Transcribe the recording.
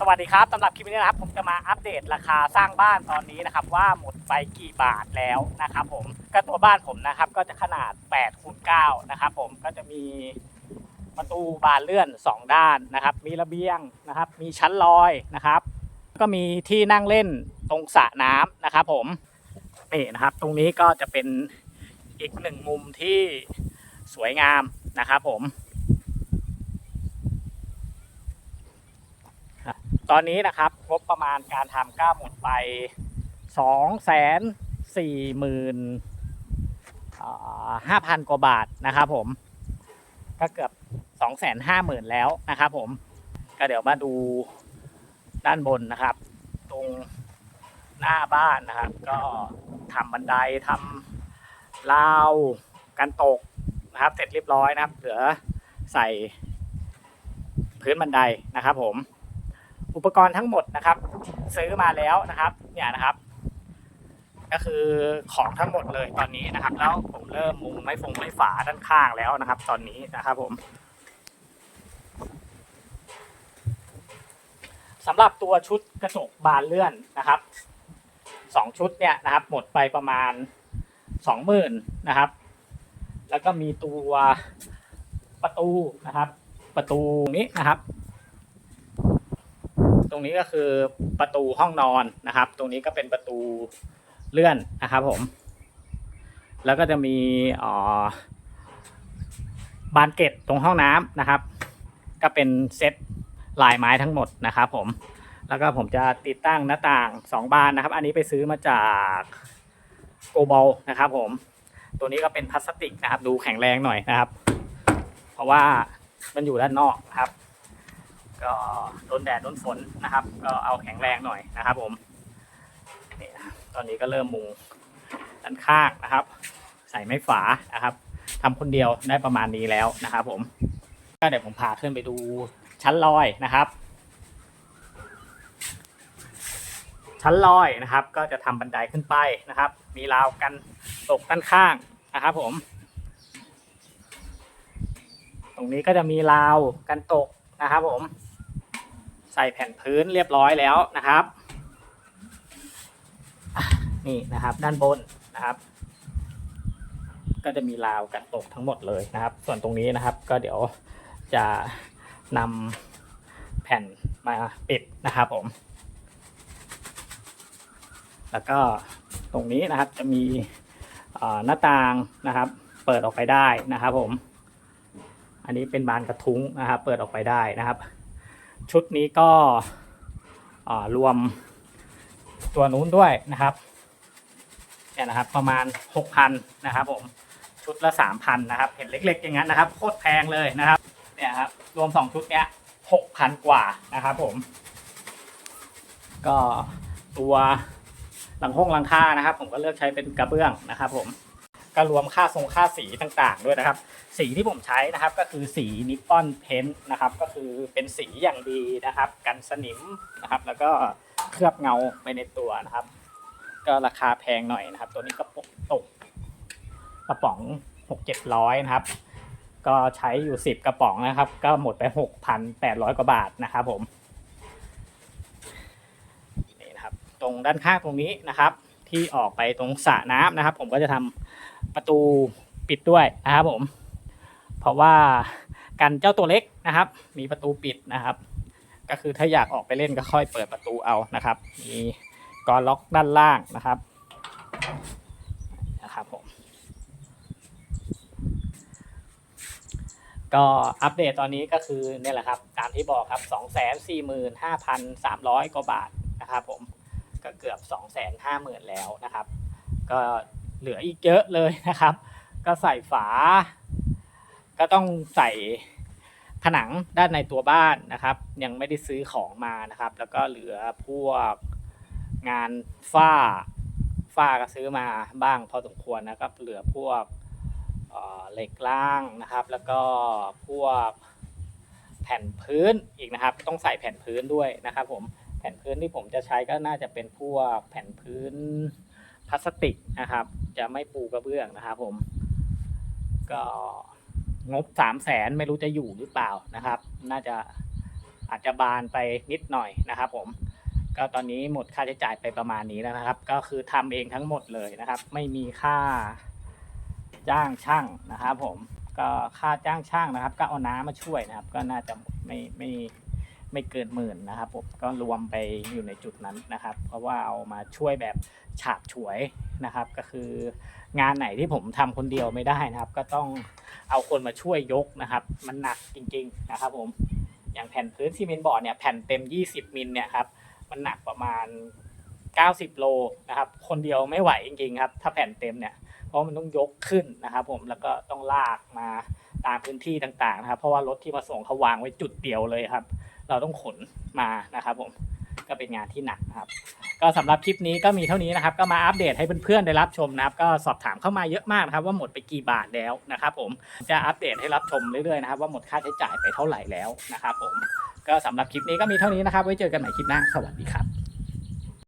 สวัสดีครับสำหรับคลิปนี้นะครับ ผมจะมาอัปเดตราคาสร้างบ้านตอนนี้นะครับ ว่าหมดไปกี่บาทแล้วนะครับผมก็ตัวบ้านผมนะครับ ก็จะขนาด8คูณ9นะครับผมก็จะมีประตูบานเลื่อน 2 ด้านนะครับ มีระเบียงนะครับ มีชั้นลอยนะครับ ก็มีที่นั่งเล่นตรงสระน้ำนะครับ ผมนี่นะครับ ตรงนี้ก็จะเป็นอีกหนึ่งมุมที่สวยงามนะครับ ผม ตอนนี้นะครับงบประมาณการทำก้าหมดไปสองแสนสี่หมื่นห้าพันกว่าบาทนะครับผม ก็เกือบสองแสนห้าหมื่นแล้วนะครับผม ก็เดี๋ยวมาดูด้านบนนะครับ ตรงหน้าบ้านนะครับ ก็ทำบันไดทำราวกันตกนะครับ เสร็จเรียบร้อยนะครับ เหลือใส่พื้นบันไดนะครับผม อุปกรณ์ทั้งหมดนะครับ ซื้อมาแล้วนะครับ เนี่ยนะครับ ก็คือของทั้งหมดเลยตอนนี้นะครับ แล้วผมเริ่มมุงไม้ฟงไม้ฝาด้านข้างแล้วนะครับ ตอนนี้นะครับผมสำหรับตัวชุดกระจกบานเลื่อนนะครับสองชุดเนี่ยนะครับ หมดไปประมาณสองหมื่นนะครับ แล้วก็มีตัวประตูนะครับ ประตูนี้นะครับ รงนี้ก็คือประตูห้องนอนนะครับ ตรงนี้ก็เป็นประตูเลื่อนนะครับผม แล้วก็จะมีอ๋อบานเกล็ดตรงห้องน้ำนะครับ ก็เป็นเซตลายไม้ทั้งหมดนะครับผม แล้วก็ผมจะติดตั้งหน้าต่างสองบานนะครับ อันนี้ไปซื้อมาจากโกบอลนะครับผม ตัวนี้ก็เป็นพลาสติกนะครับ ดูแข็งแรงหน่อยนะครับ เพราะว่ามันอยู่ด้านนอกนะครับ ก็โดนแดดโดนฝนนะครับ ก็เอาแข็งแรงหน่อยนะครับผมนี่ตอนนี้ก็เริ่มมุงด้านข้างนะครับ ใส่ไม้ฝานะครับทำคนเดียวได้ประมาณนี้แล้วนะครับผมก็เดี๋ยวผมพาขึ้นไปดูชั้นลอยนะครับ ชั้นลอยนะครับ ก็จะทำบันไดขึ้นไปนะครับ มีราวกันตกด้านข้างนะครับ ผม ตรงนี้ก็จะมีราวกันตกนะครับ ผม ใส่แผ่นพื้นเรียบร้อยแล้วนะครับนี่นะครับด้านบนนะครับ ก็จะมีราวกันตกทั้งหมดเลยนะครับ ส่วนตรงนี้นะครับก็เดี๋ยวจะนำแผ่นมาปิดนะครับผม แล้วก็ตรงนี้นะครับจะมีหน้าต่างนะครับ เปิดออกไปได้นะครับผม อันนี้เป็นบานกระทุ้งนะครับ เปิดออกไปได้นะครับ ชุดนี้ก็รวมตัวนู้นด้วยนะครับเนี่ยนะครับ ประมาณหกพันนะครับผมชุดละสามพันนะครับ เห็นเล็ก ๆ อย่างนั้นนะครับโคตรแพงเลยนะครับ เนี่ยครับ รวมสองชุดเนี้ยหกพันกว่านะครับผม ก็ตัวหลังห้องหลังคานะครับ ผมก็เลือกใช้เป็นกระเบื้องนะครับผม ก็รวมค่าทรงค่าสีต่างๆ ด้วยนะครับ สีที่ผมใช้นะครับก็คือสีนิปปอนเพนนะครับ ก็คือเป็นสีอย่างดีนะครับ กันสนิมนะครับ แล้วก็เคลือบเงาไปในตัวนะครับ ก็ราคาแพงหน่อยนะครับ ตัวนี้ก็ตกกระป๋องหกเจ็ดร้อยนะครับ ก็ใช้อยู่สิบกระป๋องนะครับ ก็หมดไปหกพันแปดร้อยกว่าบาทนะครับผมนี่นะครับ ตรงด้านข้างตรงนี้นะครับ ที่ออกไปตรงสระน้ำนะครับ ผมก็จะทำ ประตูปิดด้วยนะครับผมเพราะว่ากันเจ้าตัวเล็กนะครับ มีประตูปิดนะครับ ก็คือถ้าอยากออกไปเล่นก็ค่อยเปิดประตูเอานะครับ มีกรล็อกด้านล่างนะครับนะครับผมก็อัปเดตตอนนี้ก็คือเนี่ยแหละครับ ตามที่บอกครับ 2 4 5 3 0 0 กว่าบาทนะครับผมก็เกือบ 2 5 0 0 0 0 แล้วนะครับ ก็ เหลืออีกเยอะเลยนะครับ ก็ใส่ฝา ก็ต้องใส่ผนังด้านในตัวบ้านนะครับ ยังไม่ได้ซื้อของมานะครับ แล้วก็เหลือพวกงานฝ้าฝ้าก็ซื้อมาบ้างพอสมควรนะครับ เหลือพวกเอ่อเหล็กล่างนะครับ แล้วก็พวกแผ่นพื้นอีกนะครับ ต้องใส่แผ่นพื้นด้วยนะครับ ผมแผ่นพื้นที่ผมจะใช้ก็น่าจะเป็นพวกแผ่นพื้น พลาสติกนะครับ จะไม่ปูกระเบื้องนะครับผม ก็งบสามแสนไม่รู้จะอยู่หรือเปล่านะครับ น่าจะอาจจะบานไปนิดหน่อยนะครับ ผม ก็ตอนนี้หมดค่าใช้จ่ายไปประมาณนี้แล้วนะครับ ก็คือทำเองทั้งหมดเลยนะครับ ไม่มีค่าจ้างช่างนะครับ ผมก็ค่าจ้างช่างนะครับ ก็เอาน้ำมาช่วยนะครับ ก็น่าจะไม่ไม่ ไม่เกินหมื่นนะครับผมก็รวมไปอยู่ในจุดนั้นนะครับ เพราะว่าเอามาช่วยแบบฉาบฉวยนะครับ ก็คืองานไหนที่ผมทำคนเดียวไม่ได้นะครับ ก็ต้องเอาคนมาช่วยยกนะครับ มันหนักจริง ๆนะครับ ผมอย่างแผ่นพื้นซีเมนต์บอร์ดเนี่ยแผ่นเต็ม 20มิลเนี่ยครับมันหนักประมาณ 90 โลนะครับ คนเดียวไม่ไหวจริงๆครับ ถ้าแผ่นเต็มเนี่ยเพราะมันต้องยกขึ้นนะครับ ผมแล้วก็ต้องลากมาตามพื้นที่ต่างๆนะครับ เพราะว่ารถที่มาส่งเขาวางไว้จุดเดียวเลยครับ เราต้องขนมานะครับผมก็เป็นงานที่หนักนะครับ ก็สำหรับคลิปนี้ก็มีเท่านี้นะครับ ก็มาอัปเดตให้เพื่อนๆได้รับชมนะครับ ก็สอบถามเข้ามาเยอะมากนะครับ ว่าหมดไปกี่บาทแล้วนะครับ ผมจะอัปเดตให้รับชมเรื่อยๆนะครับ ว่าหมดค่าใช้จ่ายไปเท่าไหร่แล้วนะครับ ผมก็สำหรับคลิปนี้ก็มีเท่านี้นะครับ ไว้เจอกันใหม่คลิปหน้าสวัสดีครับ